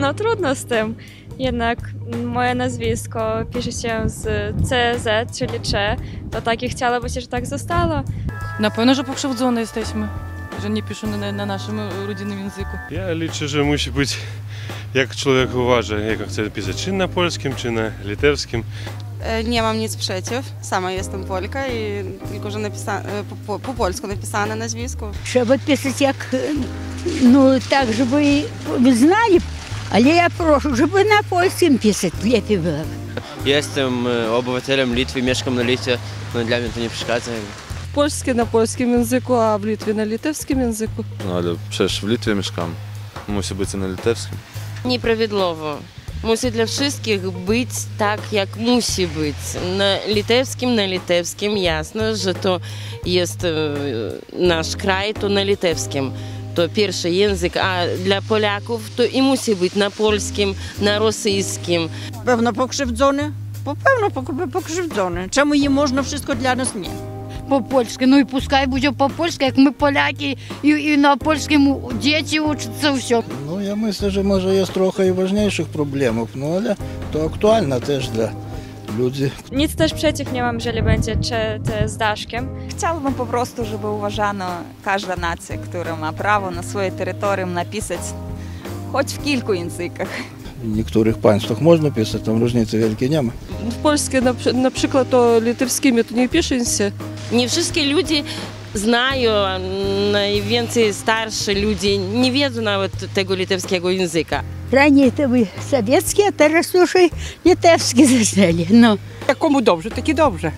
no trudno z tym. Jednak moje nazwisko pisze się z CZ, czyli Cze, to takie chciałoby się, że tak zostało. Na pewno, że pokrzywdzone jesteśmy, że nie piszą na, na naszym rodzinnym języku. Ja liczę, że musi być jak człowiek uważa, jak chce pisać, czy na polskim, czy na litewskim. E, nie mam nic przeciw. Sama jestem Polka i tylko, że napisa... E, po, po polsku napisane nazwisko. Trzeba pisać jak, e, no tak, żeby znali Але я прошу, щоб на польському лепі було. Я Jestem obywatelem Litwy, mieszkam na Litwie, no dla mnie to nie przeszkadza. Польське на польському язику, а в Літві на літовському язику. Ну, але przecież w Litwie mieszkam. Musi być na litewskim. Непровідлово. Мусить для всіх бути так, як мусі бути. На літевським, на літевським, ясно, що то є е, наш край, то на літевським. to pierwszy język, a dla Polaków to i musi być na polskim, na rosyjskim. Pewno pokrzywdzony, po pewno pokrzywdzony. Czemu je można wszystko dla nas nie? Po polsku, no i puszczaj będzie po polsku, jak my Polaki i, i na polskim dzieci uczą się. No ja myślę, że może jest trochę i ważniejszych problemów, no ale to aktualne też dla... ludzi. Nic też przeciw nie mam, jeżeli będzie Cze z Daszkiem. Chciałabym po prostu, żeby uważano każda nacja, która ma prawo na swoje terytorium napisać choć w kilku językach. W niektórych państwach można pisać, tam różnicy wielkiej nie ma. W polskie na, na przykład to litewskimi to nie pisze się. Nie wszystkie ludzie znają, a najwięcej starsi ludzie nie wiedzą nawet tego litewskiego języka. Раніше це ви совєтські, а зараз уже литевські зазнали. Ну. Komu dobrze, taki dobrze.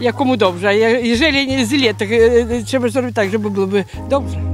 Jak komu dobrze, a je- jeżeli nie źle, to e, trzeba zrobić tak, żeby byłoby dobrze.